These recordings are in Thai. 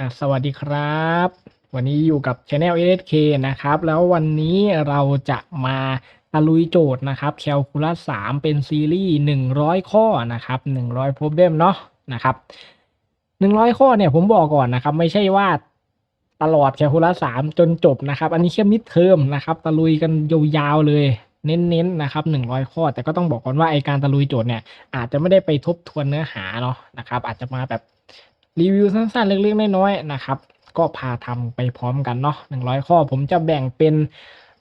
อะสวัสดีครับ วันนี้อยู่กับ Channel SK นะครับ แล้ววันนี้เราจะมาตะลุยโจทย์นะครับ Calculus 3เป็นซีรีส์ 100 ข้อนะครับ 100 problem เนาะนะครับ 100 ข้อเนี่ยผมบอกก่อนนะครับ ไม่ใช่ว่าตลอด Calculus 3จนจบนะครับ อันนี้แค่มิดเทอมนะครับตะลุยกันยาวๆเลยเน้นๆนะครับ 100 ข้อ แต่ก็ต้องบอกก่อนว่าไอการตะลุยโจทย์เนี่ยอาจจะไม่ได้ไปทบทวนเนื้อหาเนาะนะครับ อาจจะมาแบบ รีวิวสั้นๆ เล็กๆน้อยๆนะครับ ก็พาทำไปพร้อมกันเนาะหนึ่งร้อยข้อผมจะแบ่งเป็น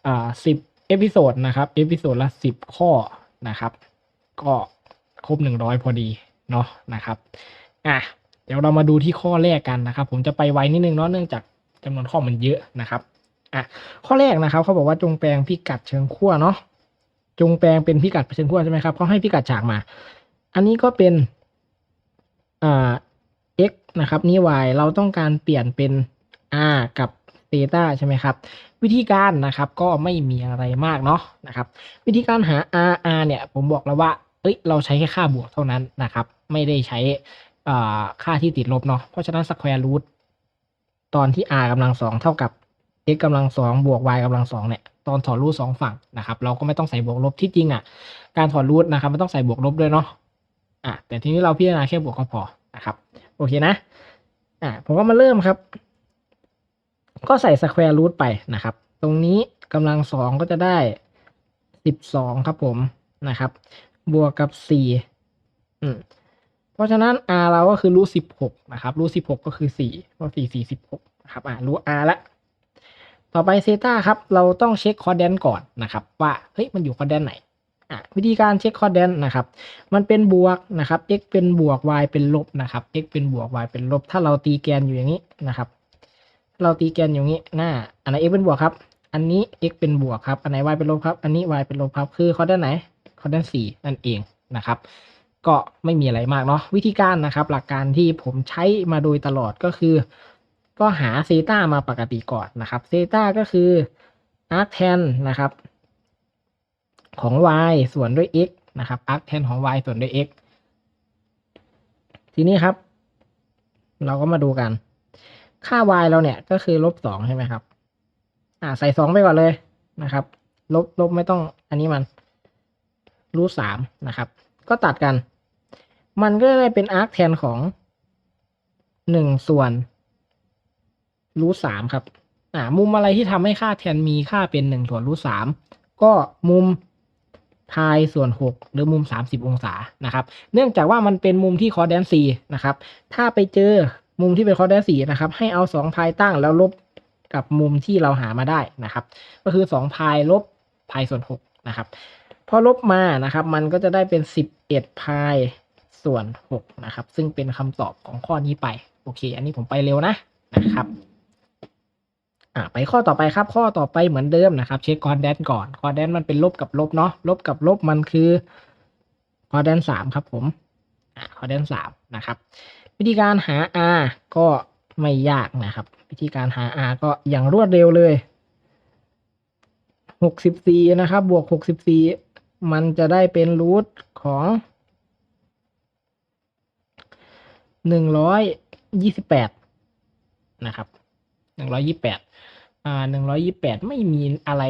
อ่าสิบเอพิโซดนะครับ เอพิโซดละสิบข้อนะครับ ก็ครบหนึ่งร้อยพอดีเนาะนะครับอะเดี๋ยวเรามาดูที่ข้อแรกกันนะครับ ผมจะไปไวนิดนึงเนาะเนื่องจากจำนวนข้อมันเยอะนะครับอะข้อแรกนะครับเขาบอกว่าจงแปลงพิกัดเชิงขั้วเนาะจงแปลงเป็นพิกัดเชิงขั้วใช่ไหมครับเขาให้พิกัดฉากมา อันนี้ก็เป็นอ่า นะครับนี่ y เราต้องการเปลี่ยนเป็น r กับ theta ใช่ไหมครับ วิธีการนะครับก็ไม่มีอะไรมากเนาะนะครับวิธีการหา r r เนี่ยผมบอกแล้วว่าเอ้ยเราใช้แค่ค่าบวกเท่านั้นนะครับ ไม่ได้ใช้ค่าที่ติดลบเนาะเพราะฉะนั้น square root ตอนที่ r กำลังสองเท่ากับ x กำลังสองบวก y กำลังสองเนี่ยตอนถอดรูทสองฝั่งนะครับ เราก็ไม่ต้องใส่บวกลบที่จริงอะ การถอดรูทนะครับไม่ต้องใส่บวกลบด้วยเนาะอะแต่ทีนี้เราพิจารณาแค่บวกก็พอนะครับ โอเคนะ อ่าผมก็มาเริ่มครับ ก็ใส่สแควร์รูทไปนะครับ ตรงนี้กำลังสองก็จะได้สิบสองครับผมนะครับ บวกกับสี่อืมเพราะฉะนั้น r เราก็คือรูทสิบหกนะครับรูทสิบหกก็คือสี่เพราะสี่สี่สิบหกนะครับ อ่ารู้ r ละต่อไปเซต้าครับ เราต้องเช็คคอร์ดแดนก่อนนะครับ ว่าเฮ้ยมันอยู่คอร์ดแดนไหน วิธีการเช็คคอร์ดแดนนะครับ มันเป็นบวกนะครับ x เป็นบวก y เป็นลบนะครับ x เป็นบวก y เป็นลบ ถ้าเราตีแกนอยู่อย่างนี้นะครับ เราตีแกนอยู่อย่างนี้หน้าอันไหน x เป็นบวกครับ อันนี้ x เป็นบวกครับ อันไหน y เป็นลบครับ อันนี้ y เป็นลบครับ คือคอร์ดแดนไหนคอร์ดแดนสี่นั่นเองนะครับ ก็ไม่มีอะไรมากเนาะ วิธีการนะครับ หลักการที่ผมใช้มาโดยตลอดก็คือ ก็หาเซต้ามาปกติก่อนนะครับ เซต้าก็คือ arctan นะครับ ของ y ส่วนด้วย x นะครับ arctan ของ y ส่วนด้วย x ทีนี้ครับ เราก็มาดูกัน ค่า y เราเนี่ยก็คือลบสองใช่ไหมครับ อ่าใส่สองไปก่อนเลยนะครับ ลบลบไม่ต้องอันนี้มันรูทสามนะครับ ก็ตัดกัน มันก็ได้เป็น arctan ของหนึ่งส่วนรูทสามครับ อ่า มุมอะไรที่ทำให้ค่าแทนมีค่าเป็นหนึ่งส่วนรูทสามก็มุม พายส่วนหกหรือมุมสามสิบองศานะครับ เนื่องจากว่ามันเป็นมุมที่คอร์ดแดนซีนะครับ ถ้าไปเจอมุมที่เป็นคอร์ดแดนซีนะครับ ให้เอาสองพายตั้งแล้วลบกับมุมที่เราหามาได้นะครับ ก็คือสองพายลบพายส่วนหกนะครับ พอลบมานะครับ มันก็จะได้เป็นสิบเอ็ดพายส่วนหกนะครับ ซึ่งเป็นคำตอบของข้อนี้ไป โอเค อันนี้ผมไปเร็วนะนะครับ อ่าไปข้อต่อไปครับข้อต่อไปเหมือนเดิมนะครับ เช็คคอร์แดนก่อนคอร์แดนมันเป็นลบกับลบเนาะลบกับลบมันคือคอร์แดนสามครับผมอ่าคอร์แดนสามนะครับ วิธีการหา r ก็ไม่ยากนะครับ วิธีการหา r ก็อย่างรวดเร็วเลยหกสิบสี่นะครับ บวกหกสิบสี่มันจะได้เป็นรูทของหนึ่งร้อยยี่สิบแปดนะครับ หนึ่งร้อยยี่แปดอ่าหนึ่งร้อยยี่แปดไม่มีอะไร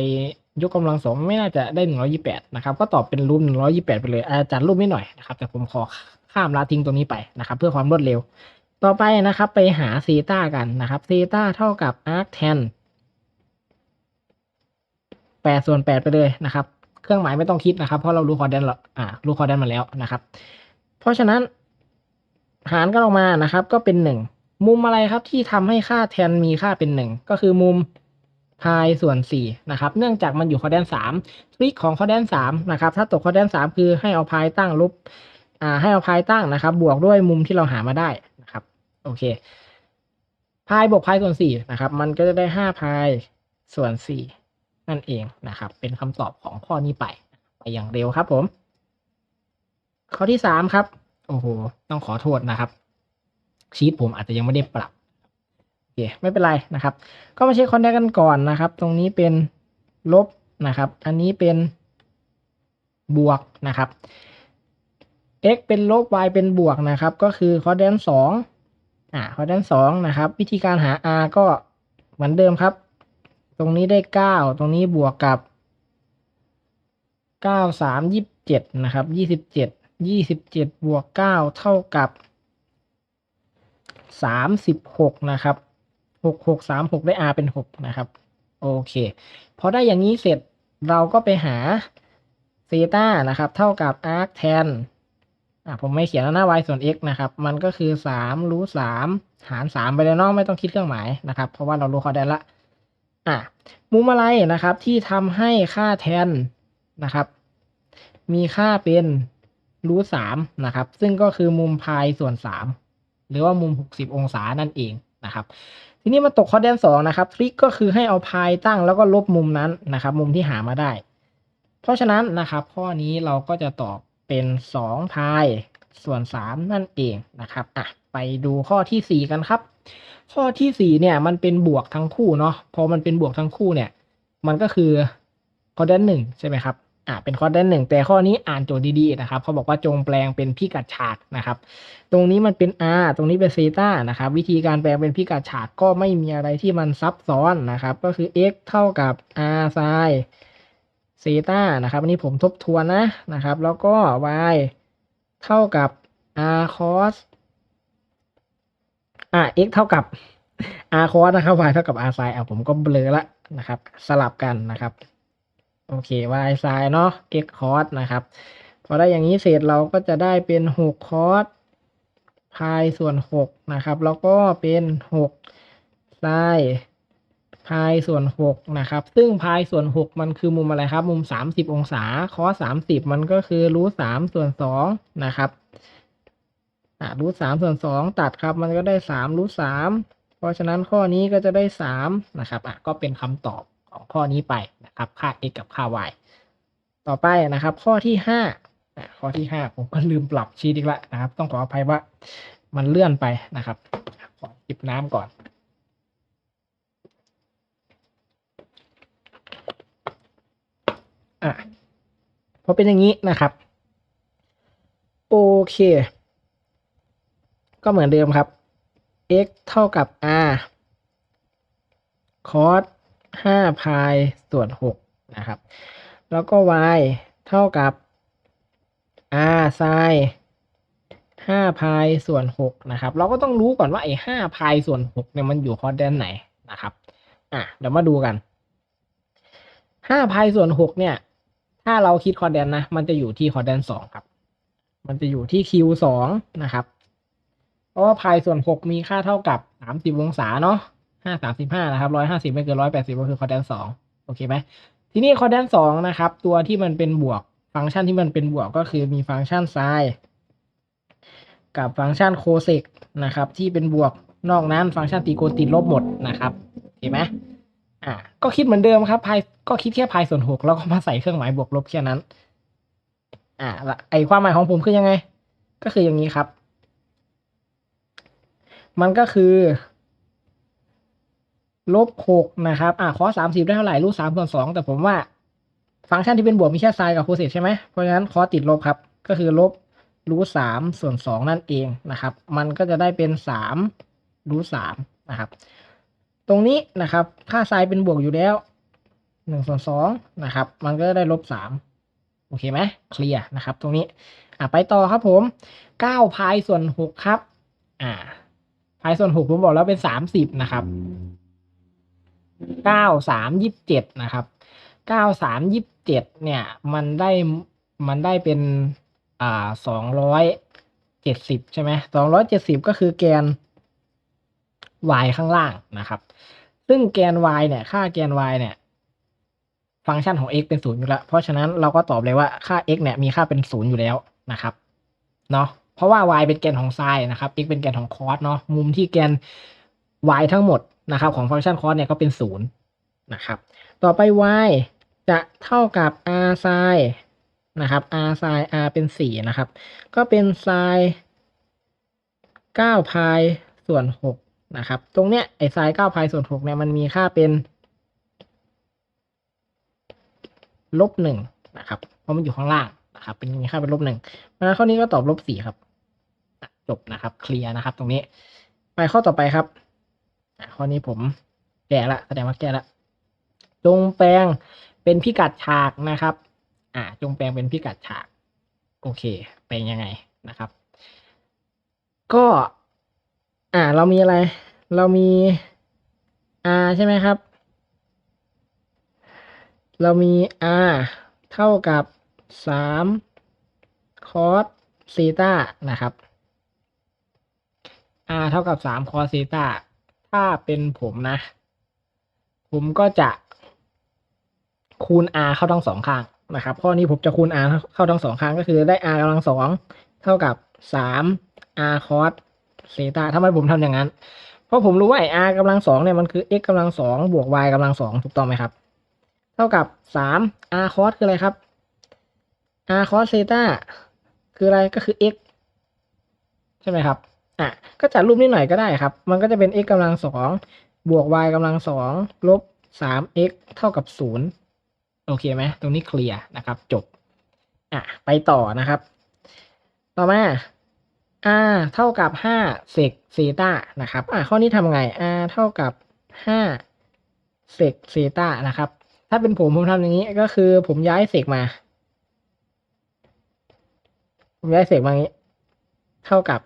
ยกกำลังสองไม่น่าจะได้หนึ่งร้อยี่แปดนะครับ ก็ตอบเป็นรูปหนึ่งร้อยี่แปดไปเลย อาจัดรูปไม่หน่อยนะครับ แต่ผมขอข้ามละทิ้งตรงนี้ไปนะครับ เพื่อความรวดเร็ว ต่อไปนะครับ ไปหาเซตากันนะครับเซตาเท่ากับ arc tan แปดส่วนแปดไปเลยนะครับ เครื่องหมายไม่ต้องคิดนะครับ เพราะเรารู้คอร์ดแดนแล้วอ่ารู้คอร์ดแดนมาแล้วนะครับ เพราะฉะนั้นหารกันออกมานะครับ ก็เป็นหนึ่ง มุมอะไรครับที่ทำให้ค่าแทนมีค่าเป็นหนึ่งก็คือมุมพายส่วนสี่นะครับ เนื่องจากมันอยู่คอดแดนสามทริคของคอดแดนสามนะครับ ถ้าตกคอดแดนสามคือให้เอาพายตั้งลบอ่าให้เอาพายตั้งนะครับ บวกด้วยมุมที่เราหามาได้นะครับ โอเค พายบวกพายส่วนสี่นะครับ มันก็จะได้ห้าพายส่วนสี่นั่นเองนะครับ เป็นคำตอบของข้อนี้ไป ไปอย่างเร็วครับผม ข้อที่สามครับ โอ้โห ต้องขอโทษนะครับ ชีตผมอาจจะยังไม่ได้ปรับโอเคไม่เป็นไรนะครับ ก็มาเช็คคอนแทคกันก่อนนะครับ ตรงนี้เป็นลบนะครับ อันนี้เป็นบวกนะครับ x เป็นลบ y เป็นบวกนะครับ ก็คือคอร์ดแดนสองอ่าคอร์ดแดนสองนะครับ วิธีการหา r ก็เหมือนเดิมครับ ตรงนี้ได้เก้าตรงนี้บวกกับเก้าสามยี่สิบเจ็ดนะครับยี่สิบเจ็ดยี่สิบเจ็ดบวกเก้าเท่ากับ สามสิบหกนะครับหกหกสามหกได้ r เป็นหกนะครับ โอเค พอได้อย่างนี้เสร็จเราก็ไปหาเซต้านะครับ เท่ากับ arc tan อะผมไม่เขียนแล้วนะ y ส่วน x นะครับ มันก็คือสามรูทสามหารสามไปเลยเนาะไม่ต้องคิดเครื่องหมายนะครับ เพราะว่าเรารู้คอได้ละ อะ มุมอะไรนะครับที่ทำให้ค่าแทนนะครับ มีค่าเป็นรูทสามนะครับ ซึ่งก็คือมุมพายส่วนสาม หรือว่ามุมหกสิบองศานั่นเองนะครับ ทีนี้มาตกข้อแดนสองนะครับทริคก็คือให้เอาพายตั้งแล้วก็ลบมุมนั้นนะครับ มุมที่หามาได้ เพราะฉะนั้นนะครับ ข้อนี้เราก็จะตอบเป็นสองพายส่วนสามนั่นเองนะครับอะไปดูข้อที่สี่กันครับ ข้อที่สี่เนี่ยมันเป็นบวกทั้งคู่เนาะพอมันเป็นบวกทั้งคู่เนี่ย มันก็คือข้อแดนหนึ่งใช่ไหมครับ อ่าเป็นข้อแดนหนึ่งแต่ข้อนี้อ่านโจทย์ดีๆนะครับเขาบอกว่าจงแปลงเป็นพิกัดฉากนะครับ ตรงนี้มันเป็น r ตรงนี้เป็นเซต้านะครับ วิธีการแปลงเป็นพิกัดฉากก็ไม่มีอะไรที่มันซับซ้อนนะครับ ก็คือ x เท่ากับ r sin เซต้านะครับอันนี้ผมทบทวนนะนะครับ แล้วก็ y เท่ากับ r cos อ่า x เท่ากับ r cos นะครับ y เท่ากับ r sin อะผมก็เบลอละนะครับ สลับกันนะครับ โอเค y sin เนาะ x cos นะครับ พอได้อย่างนี้เสร็จเราก็จะได้เป็น 6 cos พายส่วนหกนะครับ แล้วก็เป็นหกไซพายส่วนหกนะครับ ซึ่งพายส่วนหกมันคือมุมอะไรครับ มุมสามสิบองศาคอสามสิบมันก็คือรูทสามส่วนสองนะครับรูทสามส่วนสองตัดครับ มันก็ได้สามรูทสามเพราะฉะนั้นข้อนี้ก็จะได้สามนะครับ อะ ก็เป็นคำตอบ ของข้อนี้ไปนะครับ ค่า x กับค่า y ต่อไปนะครับ ข้อที่ห้าอะข้อที่ห้าผมก็ลืมปรับชีตอีกแล้วนะครับ ต้องขออภัยว่ามันเลื่อนไปนะครับขอจิบน้ำก่อนอะพอเป็นอย่างนี้นะครับ โอเค ก็เหมือนเดิมครับ x เท่ากับ r cos 5พายส่วน6นะครับ แล้วก็ y เท่ากับ r sin ห้าพายส่วนหกนะครับ เราก็ต้องรู้ก่อนว่าไอ้ห้าพายส่วนหกเนี่ยมันอยู่คอร์ดแดนไหนนะครับ อะเดี๋ยวมาดูกันห้าพายส่วนหกเนี่ย ถ้าเราคิดคอร์ดแดนนะ มันจะอยู่ที่คอร์ดแดนสองครับ มันจะอยู่ที่ q สองนะครับ เพราะว่าพายส่วนหกมีค่าเท่ากับสามสิบองศาเนาะ ห้าสามสิบห้านะครับร้อยห้าสิบไม่เกินร้อยแปดสิบก็คือคอร์ดแดนสองโอเคไหมทีนี้คอร์ดแดนสองนะครับ ตัวที่มันเป็นบวกฟังก์ชันที่มันเป็นบวกก็คือมีฟังก์ชันไซน์กับฟังก์ชันโคเซกนะครับที่เป็นบวกนอกนั้นฟังก์ชันตีโกณติดลบหมดนะครับเห็นไหมอ่าก็คิดเหมือนเดิมครับพายก็คิดแค่พายส่วนหกแล้วก็มาใส่เครื่องหมายบวกลบแค่นั้น อ่าละไอความหมายของผมคือยังไง ก็คืออย่างนี้ครับ มันก็คือ ลบหกนะครับ อ่าคอสามสิบได้เท่าไหร่รูทสามส่วนสองแต่ผมว่า ฟังก์ชันที่เป็นบวกมีแค่ไซน์กับโคเซตใช่ไหมเพราะฉะนั้นคอสติดลบครับ ก็คือลบรูทสามส่วนสองนั่นเองนะครับ มันก็จะได้เป็นสามรูทสามนะครับ ตรงนี้นะครับ ค่าไซน์เป็นบวกอยู่แล้วหนึ่งส่วนสองนะครับ มันก็ได้ลบสามโอเคไหมเคลียร์นะครับ ตรงนี้ อะไปต่อครับผมเก้าพายส่วนหกครับ อ่าพายส่วนหกผมบอกแล้วเป็นสามสิบนะครับ เก้าสามยิบเจ็ดนะครับเก้าสามยิบเจ็ดเนี่ย มันได้มันได้เป็นอ่าสองร้อยเจ็ดสิบใช่ไหมสองร้อยเจ็ดสิบก็คือแกน y ข้างล่างนะครับ ซึ่งแกน y เนี่ย ค่าแกน y เนี่ย ฟังก์ชันของ x เป็นศูนย์อยู่แล้ว เพราะฉะนั้นเราก็ตอบเลยว่าค่า x เนี่ยมีค่าเป็นศูนย์อยู่แล้วนะครับ เนาะเพราะว่า y เป็นแกนของไซน์นะครับ x เป็นแกนของคอสเนาะ มุมที่แกน y ทั้งหมด นะครับของฟังก์ชันคอสเนี่ยก็เป็นศูนย์นะครับต่อไป y จะเท่ากับ r sin นะครับ r sin r เป็นสี่นะครับ ก็เป็น sin เก้าพายส่วนหกนะครับ ตรงเนี้ยไอ้ sin เก้าพายส่วนหกเนี่ยมันมีค่าเป็นลบหนึ่งนะครับ เพราะมันอยู่ข้างล่างนะครับ เป็นมีค่าเป็นลบหนึ่งเพราะฉะนั้นข้อนี้ก็ตอบลบสี่ครับ จบนะครับ เคลียร์นะครับ ตรงนี้ ไปข้อต่อไปครับ ข้อนี้ผมแก้ละแสดงว่าแก้ละ จงแปลงเป็นพิกัดฉากนะครับ อ่า จงแปลงเป็นพิกัดฉาก โอเคแปลงยังไงนะครับ ก็ อ่า เรามีอะไร เรามี r ใช่ไหมครับ เรามี r เท่ากับสาม cos ซีตานะครับ r เท่ากับสาม cos ซีตา ถ้าเป็นผมนะ ผมก็จะ คูณ r เข้าทั้งสองข้างนะครับ ข้อนี้ผมจะคูณ r เข้าทั้งสองข้างก็คือได้ r กำลังสองเท่ากับสาม r cos ซีตาทำไมผมทำอย่างนั้น เพราะผมรู้ว่า r กำลังสองเนี่ยมันคือ x กำลังสองบวก y กำลังสองถูกต้องไหมครับ เท่ากับสาม r cos คืออะไรครับ r cos ซีตาคืออะไรก็คือ x ใช่ไหมครับ อะก็จัดรูปนิดหน่อยก็ได้ครับ มันก็จะเป็น x กำลังสองบวก y กำลังสองลบสาม x เท่ากับศูนย์โอเคไหมตรงนี้เคลียร์นะครับ จบอะไปต่อนะครับ ต่อมา r เท่ากับห้าเซกเซีตานะครับอะข้อนี้ทำไง r เท่ากับห้าเซกเซีตานะครับ ถ้าเป็นผมผมทำอย่างนี้ก็คือผมย้ายเซกมา ผมย้ายเซกมาอย่างนี้ เท่ากับ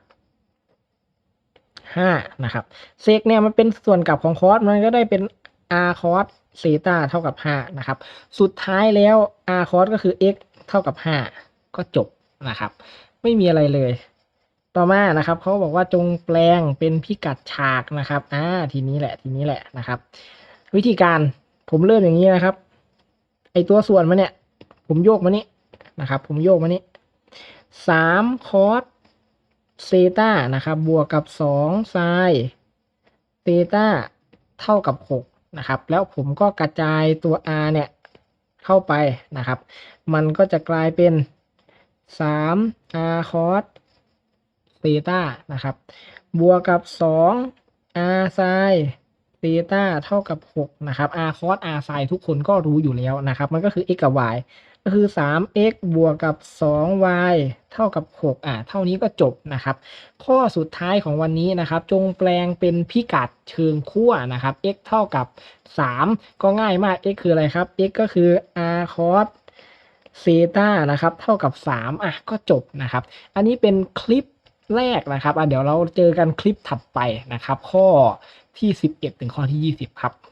ห้านะครับเซกเนี่ยมันเป็นส่วนกลับของคอสมันก็ได้เป็น r cos ซีตาเท่ากับห้านะครับ สุดท้ายแล้ว r cos ก็คือ x เท่ากับห้าก็จบนะครับ ไม่มีอะไรเลย ต่อมานะครับเขาบอกว่าจงแปลงเป็นพิกัดฉากนะครับอ่าทีนี้แหละทีนี้แหละนะครับ วิธีการผมเริ่มอย่างนี้นะครับ ไอตัวส่วนมันเนี่ย ผมโยกมานี่นะครับ ผมโยกมานี่สามคอส เซตานะครับบวกกับสองไซเซตาเท่ากับหกนะครับแล้วผมก็กระจายตัว r เนี่ยเข้าไปนะครับ มันก็จะกลายเป็นสาม r cos เซตานะครับบวกกับสอง r sin เซตาเท่ากับหกนะครับ r cos r sin ทุกคนก็รู้อยู่แล้วนะครับ มันก็คือ x กับ y ก็คือ 3x บวกกับ 2y เท่ากับ 6 อ่า เท่านี้ก็จบนะครับ ข้อสุดท้ายของวันนี้นะครับ จงแปลงเป็นพิกัดเชิงขั้วนะครับ x เท่ากับ 3 ก็ง่ายมาก x คืออะไรครับ x ก็คือ r cos เซตานะครับ เท่ากับ 3 อะ ก็จบนะครับ อันนี้เป็นคลิปแรกนะครับ อะ เดี๋ยวเราเจอกันคลิปถัดไปนะครับ ข้อที่ 11 ถึงข้อที่ 20 ครับ